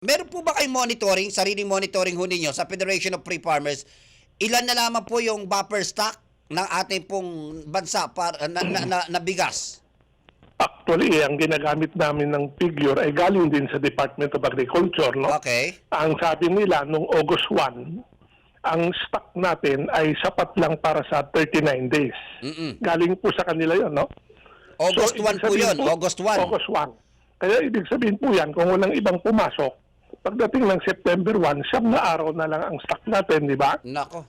Meron po ba kayong monitoring, sariling monitoring ho ninyo sa Federation of Free Farmers? Ilan na lamang po yung buffer stock ng ating pong bansa para, na, na, na, na bigas? Actually, ang ginagamit namin ng figure ay galing din sa Department of Agriculture. No? Okay. Ang sabi nila, nung August 1, ang stock natin ay sapat lang para sa 39 days. Mm-mm. Galing po sa kanila yon, no? August So, 1 ibig po yun. August 1. August 1. Kaya ibig sabihin po yan, kung walang ibang pumasok, pagdating ng September 1, siyam na araw na lang ang stock natin, di ba? Nako.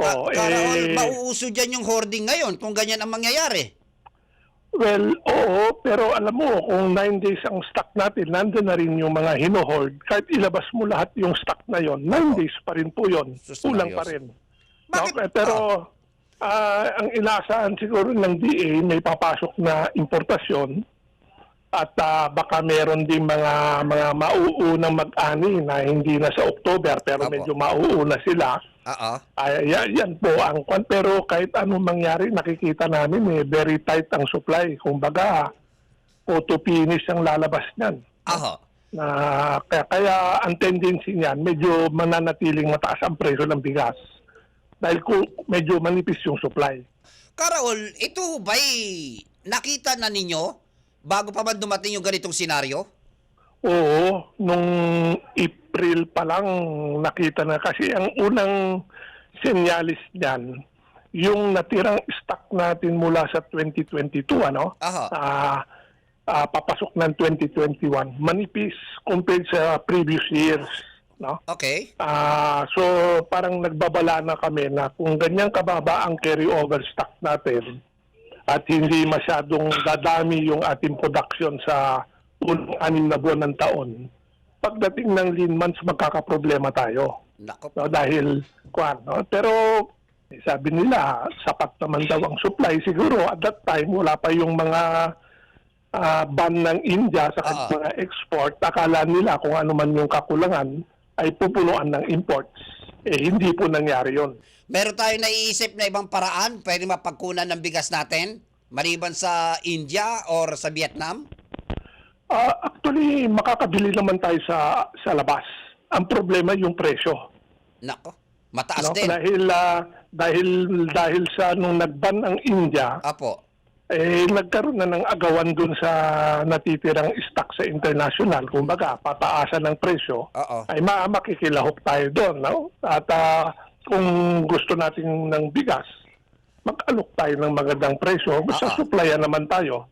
Oo, Ka- Karaol, eh, mauuso dyan yung hoarding ngayon kung ganyan ang mangyayari. Well, oo, pero alam mo, kung 9 days ang stock natin, nandun na rin yung mga hinohold. Kahit ilabas mo lahat yung stock na yon, 9 days pa rin po yon. Kulang pa rin. Bakit? Okay, pero ah, ang inaasahan siguro ng DA, may papasok na importasyon at ah, baka meron din mga mga mauunang mag-ani na hindi na sa October pero Apo. medyo mauuna sila. Oo. Ay, yan, yan po ang kwan. Pero kahit anong mangyari, nakikita namin eh, very tight ang supply. Kumbaga, auto finish ang lalabas niyan. Aho. Na, kaya, kaya ang tendency niyan, medyo mananatiling mataas ang presyo ng bigas. Dahil kung medyo manipis yung supply. Karaol, ito ba'y nakita na ninyo bago pa man dumating yung ganitong senaryo? Oo, nung April pa lang nakita na kasi ang unang senyalis niyan, yung natirang stock natin mula sa 2022 ano, Aha. ah ah, papasok ng 2021, manipis compared sa previous years, no? Okay. Ah, so parang nagbabala na kami na kung ganyan kababa ang carry-over stock natin at hindi masyadong dadami yung ating production sa unang anim na buwan ng taon, pagdating ng lean months magkakaproblema tayo. Nako. No, dahil kwan, no? Pero sabi nila, sapat naman daw ang supply. Siguro at that time, wala pa yung mga ah, ban ng India sa Ah. mga export. Akala nila kung ano man yung kakulangan ay pupunuan ng imports. Eh, hindi po nangyari yon. Meron tayo naiisip na ibang paraan pwede mapagkunan ng bigas natin? Maliban sa India or sa Vietnam? Ah, actually, makakabili naman tayo sa sa labas. Ang problema yung presyo. Nako. Mataas No? din. Dahil ah, dahil dahil sa nung nagban ang India, Apo. Eh nagkaroon na ng agawan dun sa natitirang stock sa international. Kumbaga, pataasan ng presyo, Oo. ay ma makikilahok tayo doon. No? At ah, kung gusto natin ng bigas, mag-alok tayo ng magandang presyo. Basta ah. supplyan naman tayo.